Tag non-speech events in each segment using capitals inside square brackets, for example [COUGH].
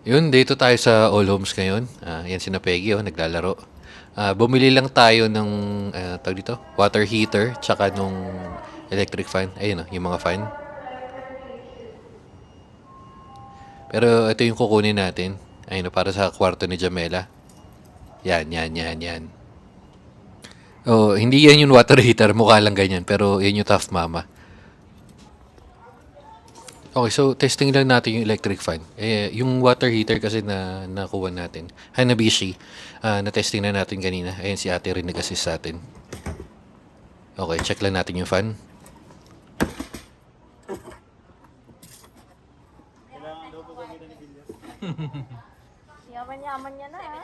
Yun, dito tayo sa All Homes ngayon. Ah, yan si na Peggy, oh, naglalaro. Ah, bumili lang tayo ng, uh, tawag dito, water heater, tsaka nung electric fan. Ayun, oh, yung mga fan. Pero ito yung kukunin natin. Ayun, oh, para sa kwarto ni Jamela. Yan, yan, yan, yan. Oh, hindi yan yung water heater, mukha lang ganyan. Pero yan yung tough mama. Okay, so testing lang natin yung electric fan. Eh, yung water heater kasi na nakuha natin, Hanabishi, ah, na-testing na natin kanina. Ayan si ate rin nag-assist sa atin. Okay, check lang natin yung fan. [LAUGHS] Yaman-yaman niya na ha.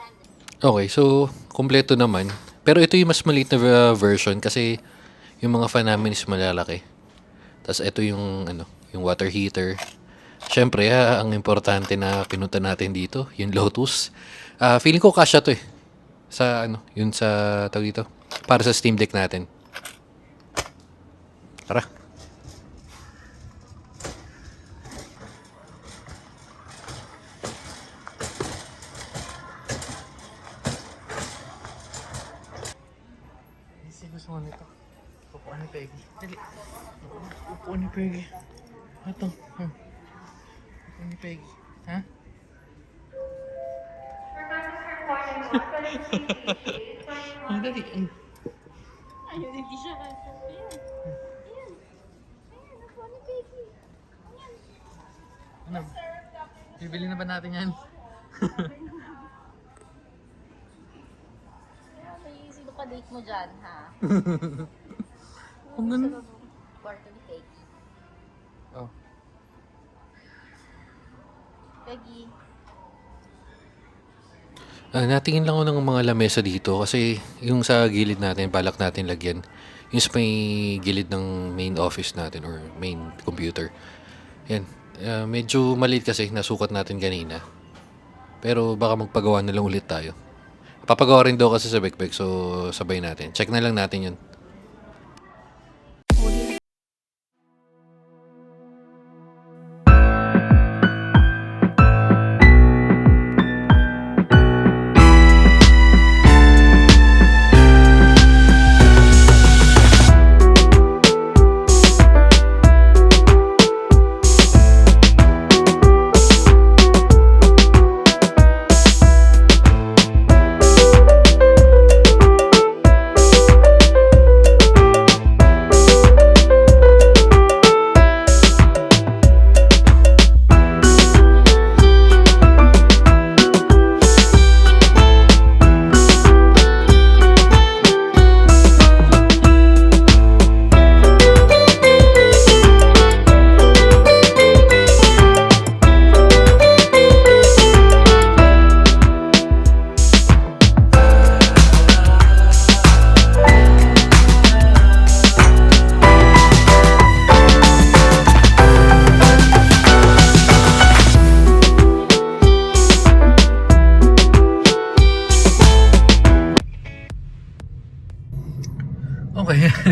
Okay, so kumpleto naman. Pero ito yung mas maliit na uh, version kasi yung mga fan namin is malalaki. Tapos ito yung ano, yung water heater. Siyempre, ah, ang importante na pinunta natin dito, yung Lotus. Ah, feeling ko kasya to eh. Sa ano, yun sa tawag dito. Para sa Steam Deck natin. Tara. Gusto mo nito. Upuan ni Peggy. Dali. Upuan ni Peggy. Ito. Hmm. Upuan ni Peggy. Ha? [LAUGHS] oh, dali. Ay. Ayun, hindi siya. Ayan. Ayan. Ayan, ako ni Peggy. Ayan. Ano? Bibili na ba natin yan? Sino pa date mo dyan, ha? [LAUGHS] Kung ganun. Kwarto Peggy. Ah, natingin lang ako ng mga lamesa dito kasi yung sa gilid natin, balak natin lagyan. Yung sa may gilid ng main office natin or main computer. Yan. Ah, medyo maliit kasi nasukat natin kanina. Pero baka magpagawa na lang ulit tayo. Papagawa rin daw kasi sa backpack so sabay natin. Check na lang natin yun.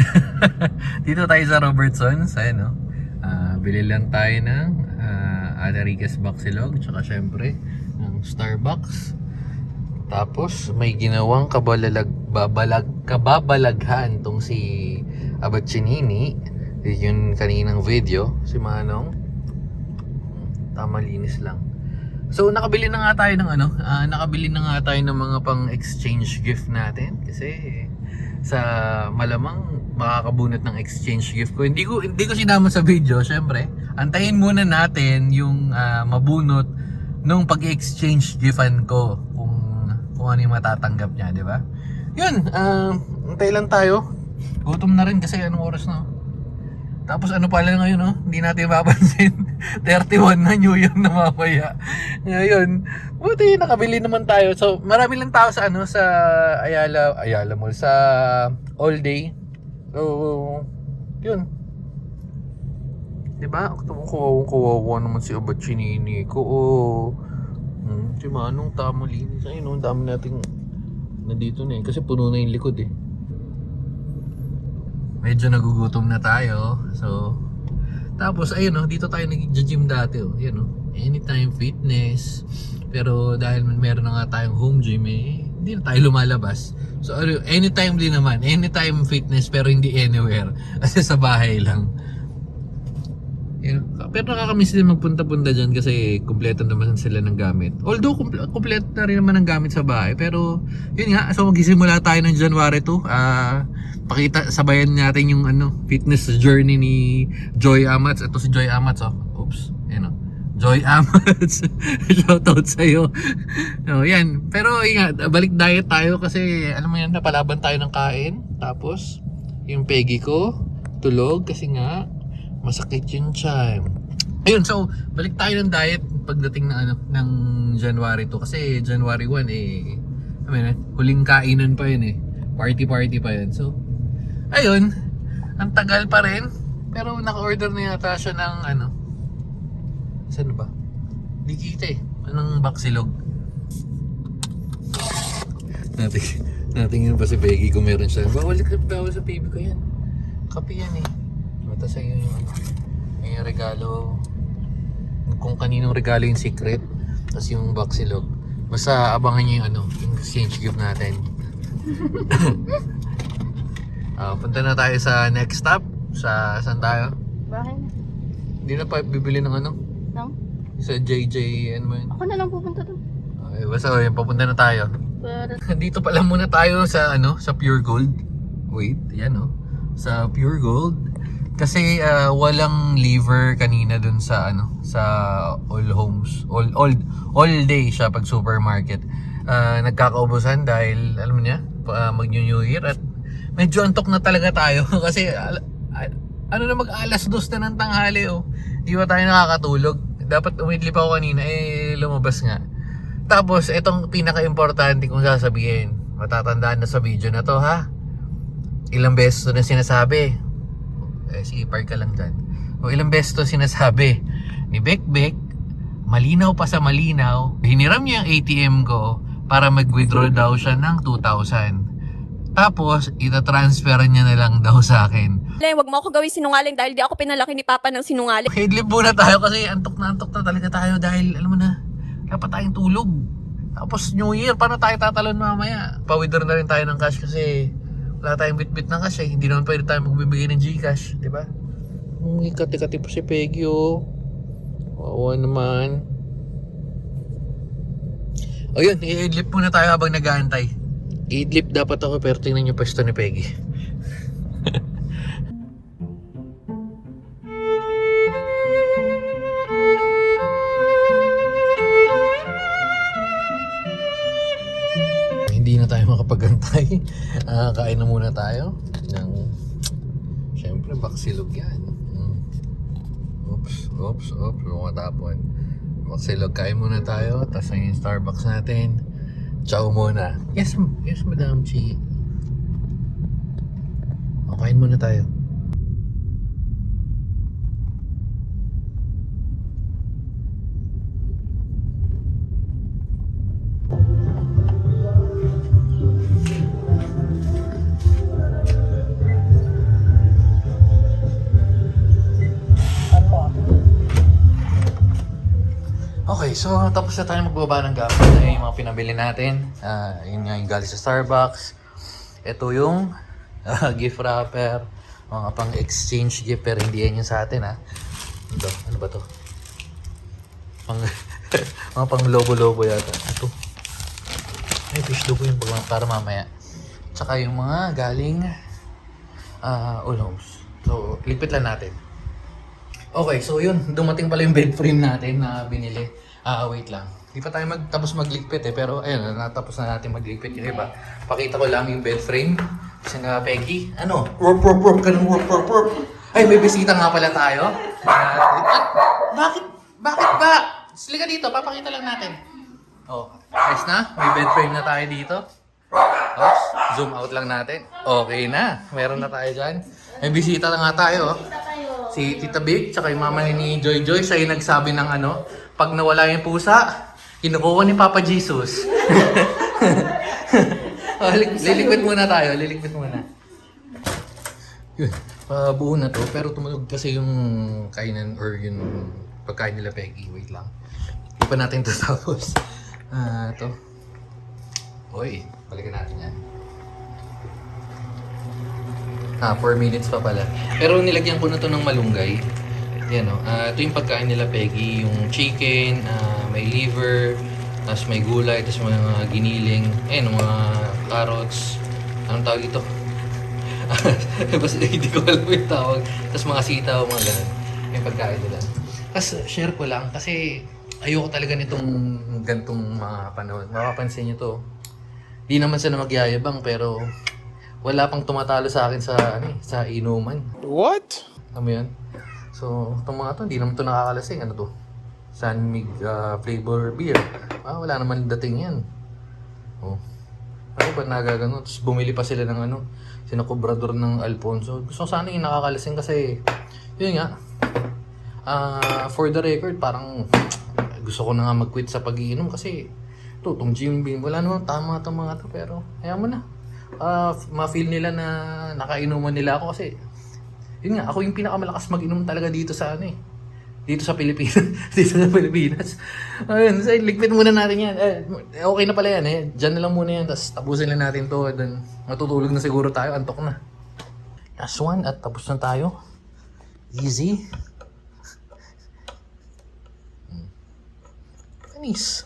[LAUGHS] Dito tayo sa Robertson's. Ayan, no? Ah, bili lang tayo ng uh, Adaricas Baxilog. Tsaka syempre, ng Starbucks. Tapos, may ginawang kabalalag, babalag, kababalaghan tong si Abachinini. Yun kaninang video. Si Manong. Tama linis lang. So nakabili na nga tayo ng ano, ah, nakabili na nga tayo ng mga pang exchange gift natin kasi sa malamang makakabunot ng exchange gift ko. Hindi ko hindi ko sinama sa video, syempre. Antayin muna natin yung ah, mabunot nung pag-exchange giftan ko kung kung ano yung matatanggap niya, di ba? Yun, ah, antay lang tayo. Gutom na rin kasi anong oras na? Tapos ano pala ngayon, no? Hindi natin mapapansin. [LAUGHS] 31 na New Year na mamaya. Ngayon, buti nakabili naman tayo. So, marami lang tao sa ano sa Ayala, Ayala Mall sa all day. So, yun. 'Di ba? Kuwawa kuwawa naman si Abachinini ko. Oh. Hmm, si Manong tamo linis. Ayun, ang dami nating nandito na eh. Kasi puno na yung likod eh medyo nagugutom na tayo. So, tapos ayun oh, dito tayo nag-gym dati oh. Yan oh. anytime fitness. Pero dahil meron na nga tayong home gym eh, hindi na tayo lumalabas. So ano, anytime din naman, anytime fitness pero hindi anywhere. [LAUGHS] Kasi sa bahay lang. Yeah. Pero nakakamiss din magpunta-punta dyan kasi kumpleto naman sila ng gamit. Although kumple- kumpleto na rin naman ng gamit sa bahay. Pero yun nga, so magsisimula tayo ng January 2. Ah, pakita, sabayan natin yung ano, fitness journey ni Joy Amats. Ito si Joy Amats oh. Oops. Joy Amats. [LAUGHS] Shoutout sa'yo. no, yan. Pero nga, balik diet tayo kasi alam mo yan, napalaban tayo ng kain. Tapos, yung peggy ko, tulog kasi nga, masakit yung tiyan. Ayun, so balik tayo ng diet pagdating ng ano ng January 2 kasi January 1 eh I mean, huling kainan pa yun eh. Party party pa yun. So ayun, ang tagal pa rin pero naka-order na yata siya ng ano Saan ba? Di kita eh. Anong baksilog? Natin, natin yun pa si Peggy kung meron siya. Bawal, bawal sa baby ko yan. Kape yan eh. Mata sa iyo yung ano. May regalo. Kung kaninong regalo yung secret. Tapos yung baksilog. Basta abangan nyo yung ano, yung exchange gift natin. [LAUGHS] Ah, punta na tayo sa next stop. Sa saan tayo? Bahay na. Hindi na pa bibili ng ano? Sa JJ, ano mo yun? Ako na lang pupunta doon. Okay, basta yun, papunta na tayo. Para [LAUGHS] Dito pala muna tayo sa ano, sa Pure Gold. Wait, yan oh. Sa Pure Gold. Kasi ah, walang liver kanina dun sa ano, sa All Homes. All all all day siya pag supermarket. Ah, nagkakaubusan dahil alam mo niya, pa, mag New Year at medyo antok na talaga tayo [LAUGHS] kasi al- ano na mag alas dos na ng tanghali oh. Di ba tayo nakakatulog? Dapat umidlip ako kanina eh lumabas nga. Tapos, itong pinaka-importante kong sasabihin. Matatandaan na sa video na to, ha? Ilang beses to na sinasabi. Eh, sige, park ka lang dyan. O ilang beses to sinasabi ni Bek Bek, malinaw pa sa malinaw, hiniram niya ang ATM ko para mag-withdraw daw siya ng 2,000. Tapos, itatransfer niya na lang daw sa akin. Le, wag mo ako gawin sinungaling dahil di ako pinalaki ni Papa ng sinungaling. Headlip muna tayo kasi antok na antok na talaga tayo dahil alam mo na, dapat tayong tulog. Tapos New Year, paano tayo tatalon mamaya? Pa-withdraw na rin tayo ng cash kasi wala tayong bit-bit ng cash eh. Hindi naman pwede tayo magbibigay ng Gcash, di ba? Ang ikati-kati pa si Peggy oh. Wawa naman. O yun, i-idlip muna tayo habang nag-aantay. I-idlip dapat ako pero tingnan yung pwesto ni Peggy. [LAUGHS] hindi na tayo makapagantay. Ah, kain na muna tayo ng syempre baksilog yan. Mm. Oops, oops, oops, lumatapon. Baksilog, kain muna tayo. Tapos na yung Starbucks natin. Ciao muna. Yes, yes, Madam Chi. O, kain muna tayo. So tapos na tayo magbaba ng gamit. Ay, yung mga pinabili natin. Ah, yun nga yung galing sa Starbucks. Ito yung [LAUGHS] ah, gift wrapper. Mga pang exchange gift pero hindi yan yung sa atin ha. Ito, ano ba to? Pang, [LAUGHS] mga pang lobo-lobo yata. Ito. Ay, fish lobo yun para mamaya. Tsaka yung mga galing ah all. So, lipit lang natin. Okay, so yun, dumating pala yung bed frame natin na binili. Ah, wait lang. Di pa tayo mag, tapos magligpit eh, pero ayun, natapos na natin magligpit yung iba. Pakita ko lang yung bed frame. Kasi nga, Peggy, ano? Worp, worp, worp ka ng worp, worp, worp. Ay, may bisita nga pala tayo. Ah, bakit? Bakit ba? Sili ka dito, papakita lang natin. Oh, ayos na. May bed frame na tayo dito. Oops, zoom out lang natin. Okay na. Meron na tayo dyan. May bisita na nga tayo. Si Tita Big, tsaka yung mama ni Joy Joy, siya nagsabi ng ano, pag nawala yung pusa, kinukuha ni Papa Jesus. [LAUGHS] oh, lik- lilikpit muna tayo, lilikpit muna. Yun, pabuo na to, pero tumunog kasi yung kainan or yung pagkain nila Peggy. Wait lang. Hindi pa natin [LAUGHS] ito tapos. Ah, ito. Uy, balikan natin yan. Ah, 4 minutes pa pala. Pero nilagyan ko na to ng malunggay. Yan o. Ah, ito yung pagkain nila Peggy. Yung chicken, ah, may liver, tapos may gulay, tapos mga giniling. Ayun, mga carrots. Anong tawag ito? [LAUGHS] Basta hindi ko alam yung tawag. Tapos mga sitaw, mga ganun. Yung pagkain nila. Tapos share ko lang kasi ayoko talaga nitong gantong mga panahon. Makapansin nyo to. Di naman sila magyayabang pero wala pang tumatalo sa akin sa ano eh, sa inuman. What? Alam mo yan? So, itong mga to, hindi naman to nakakalasing. Ano to? San Mig ah, flavor beer. Ah, wala naman dating yan. Oh. Ano ba nagagano? Tapos bumili pa sila ng ano, sinakobrador ng Alfonso. Gusto ko sana yung nakakalasing kasi, yun nga, ah for the record, parang gusto ko na nga mag-quit sa pag-iinom kasi to, tong Jim Beam, wala naman tama itong mga to, pero kaya mo na. Ah, ma-feel nila na nakainuman nila ako kasi yun nga, ako yung pinakamalakas mag-inom talaga dito sa ano eh. Dito sa Pilipinas. [LAUGHS] dito sa Pilipinas. Ayun, so, ligpit muna natin yan. Eh, okay na pala yan eh. Diyan na lang muna yan. Tapos tapusin lang natin to. Then, matutulog na siguro tayo. Antok na. Last one at tapos na tayo. Easy. Hmm. Panis.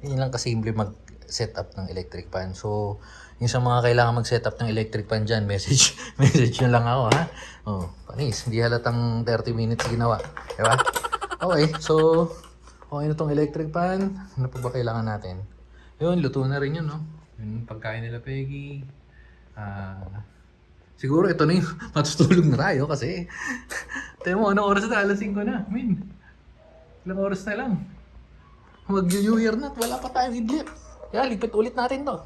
Yun lang kasimple mag-setup ng electric fan. So, yung sa mga kailangan mag-setup ng electric fan dyan, [LAUGHS] message, message nyo lang ako ha. Oh, panis. Hindi halatang 30 minutes ginawa. Diba? Okay, so, okay na tong electric fan. Ano pa ba kailangan natin? Yun, luto na rin yun, no? Yun, pagkain nila Peggy. Ah, siguro ito na yung [LAUGHS] matutulog na tayo kasi tayo mo, anong oras na? Alas 5 na. Min, ilang oras na lang. Mag-New Year na at wala pa tayong idlip. Kaya lipat ulit natin to.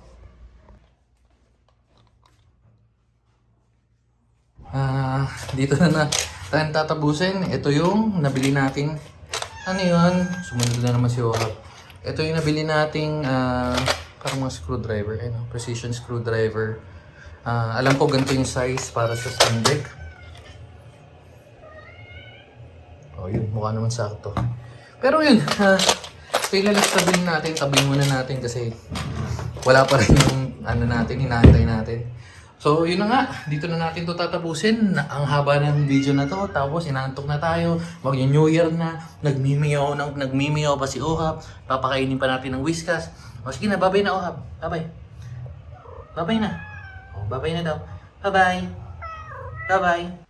Ah, dito na na tayo tatabusin. Ito yung nabili nating ano yun? Sumunod na naman si Wahab. Ito yung nabili nating ah, parang mga screwdriver. Ano, precision screwdriver. Ah, alam ko ganito yung size para sa stand deck. Oh, yun. Mukha naman sakto. Pero yun, uh, Kailangan tabihin natin, tabihin muna natin kasi wala pa rin yung ano natin, hinaantay natin. So, yun na nga. Dito na natin to tatapusin. Ang haba ng video na to. Tapos, inaantok na tayo. Mag New Year na. Nagmimiyaw, ng, nagmimiyaw pa si Ohab. Papakainin pa natin ng whiskas. O sige na, babay na Ohab. Babay. Babay na. O, babay na daw. Bye-bye. Bye-bye.